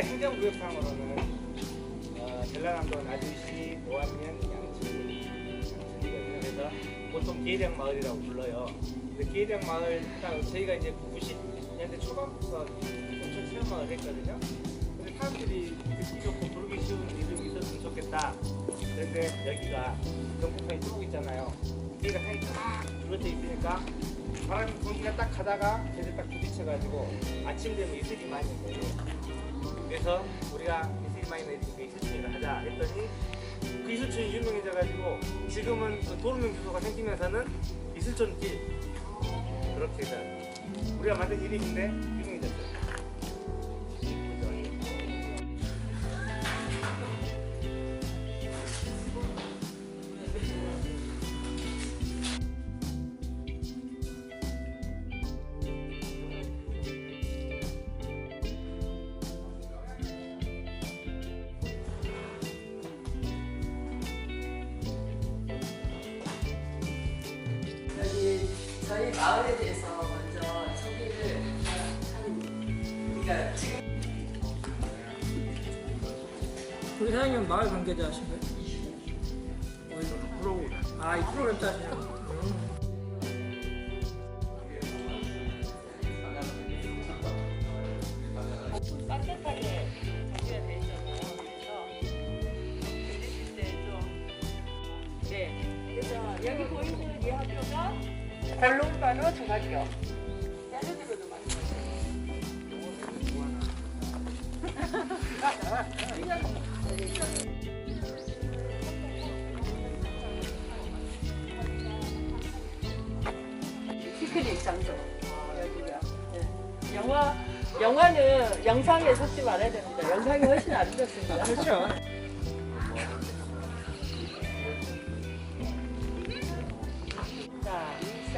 이게 행정구역상으로는 어, 전라남도 나주시 노안면 양천리 양천리거든요. 그래서 보통 계량 마을이라고 불러요. 계량 마을 딱 저희가 이제 90년대 초반부터 엄청 체험 마을 했거든요. 근데 사람들이 듣기 좋고 부르기 쉬운 이름이 있었으면 좋겠다. 그런데 여기가 경북선이 쭉 있잖아요. 여기가 산이 쫙 둘러져 있으니까 바람이 공기가 딱 가다가 걔들 딱 부딪혀가지고 아침 되면 이슬이 많이 내요. 그래서 우리가 내리니까 이슬촌을 하자 했더니 그 이슬촌이 유명해져가지고 지금은 그 도로명 주소가 생기면서는 이슬촌길 그렇게 해서 우리가 만든 이름인데 유명해졌어요. 마을에 대해서 먼저 소개를 한 우리가 지금 우리 사장님 마을 관계자신 거예요? 어디서? 프로그램. 아, 이 프로그램 짜시는 거. 따뜻하게 준비가 돼 있잖아요. 그래서 들리실 때좀 네. 그래서 여기 보이는 이 학교가 중학교. 자녀들로도 많이 피크닉 장소 여기가 네. 영화 영화는 영상에 속지 말아야 됩니다. 영상이 훨씬 아름답습니다. 그렇죠.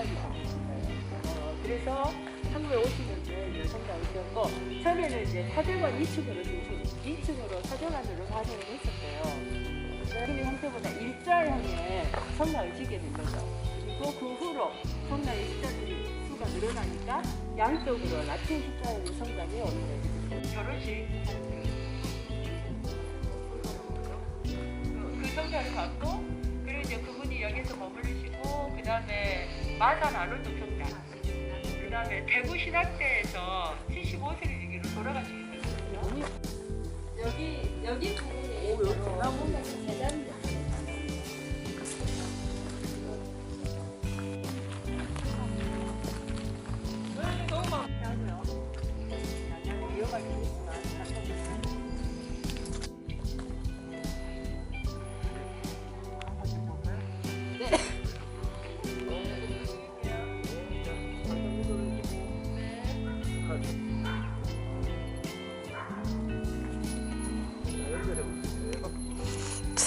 자, 일산다. 어, 그래서 1950년대 여성당이 되었고 처음에는 이제 사대관 2층으로 중심, 2층으로 사대관으로 가동을 했었고요. 그 형태보다 일자형의 성당을 짓게 된 거죠. 그리고 그 후로 성당의 숫자들이 수가 늘어나니까 양쪽으로 라틴 숫자의 성당이 오게 됩니다. 결혼식 그 성당을 갖고 그리고 이제 그분이 여기서 머무르시고 그 다음에 마산 아놀드 성당 그 다음에 대구 신학대에서 75세를 주기로 돌아가시게 됐거든요. 여기 여기 부분이 오 여기 나무는 세단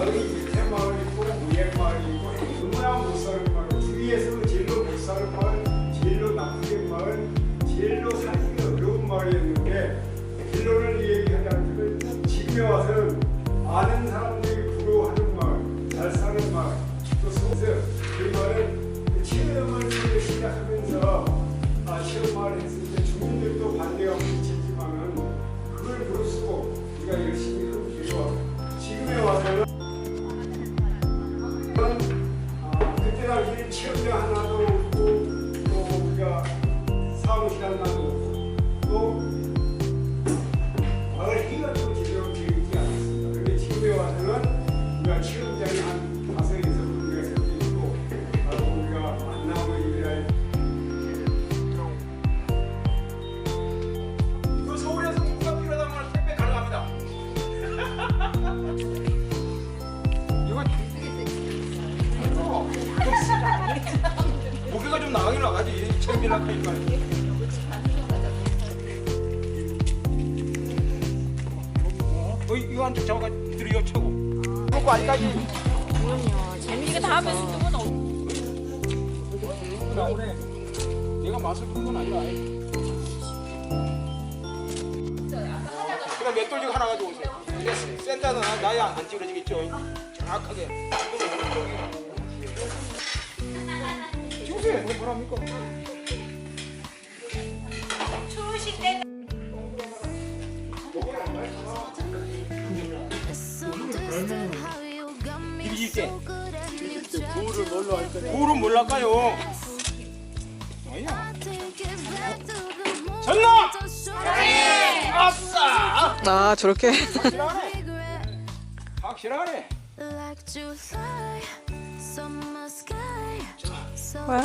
마을이 밑에 마을이 있고 위에 마을이 있고 너무나 못 사는 마을 주위에서 제일로 못 사는 마을 제일로 나쁘게 마을 제일로 살기 어려운 마을이었는데 결론을 얘기하자면 지금에 와서는 많은 사람들이 부러워하는 마을 잘 사는 마을 또 서울에서 그 마을은 체험을 시작하면서 아, 체험 마을 했을 때 주민들도 반대가 부딪히지만은 그걸 무릅쓰고 우리가 열심히 어, 이거 한쪽 잡아가 이들이 이거 차고. 먹고 아직까지. 나오네. 내가 맛을 본건 아니라. 그냥 맷돌지가 하나 가지고 오세요. 근데 센터는 나야 안 찌그러지겠죠. 정확하게. 주세요. 뭐 뭐랍니까? 뭘로 할 거냐? 물은 몰랄까요? 아니야. 전남! 아싸! 아 저렇게 확실하네. 와.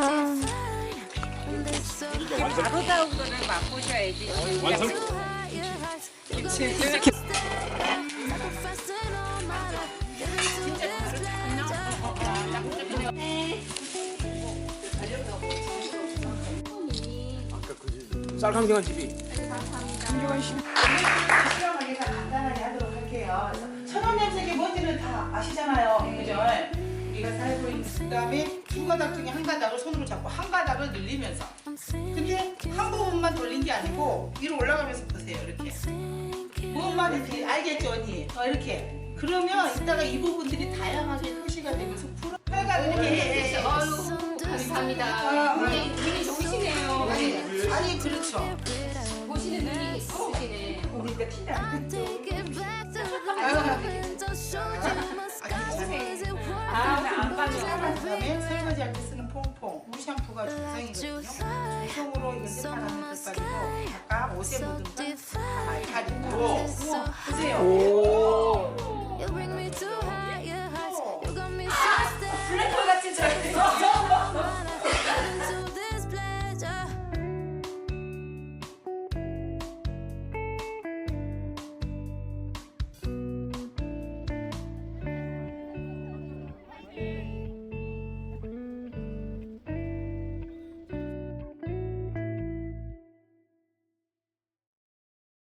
바로 다운 거를 맛보셔야지. 완성. 쌀강정한 집이. 시원하게 간단하게 하도록 할게요. 천연염색의 뭔지는 다 아시잖아요. 그죠? 우리가 살고 있는 그다음에 두 가닥 중에 한 가닥을 손으로 잡고 한 가닥을 늘리면서 근데 한 부분만 돌린 게 아니고 위로 올라가면서 보세요. 이렇게 부분만 이렇게 알겠죠 언니? 어, 이렇게 그러면 이따가 이 부분들이 다양하게 표시가 되면서 풀어 혈관 이렇게 해. 감사합니다. 굉장히 그렇죠. 보시는 눈이 있으시네. 보니까 티가 안 아, 빠져. 그다음에 설거지할 때 쓰는 퐁퐁 물 샴푸가 중성이거든요. 중성으로 이제 사람 뱃살이고 아까 옷에 묻은 거 가지고 보세요. 오. 블랙홀 같은 잘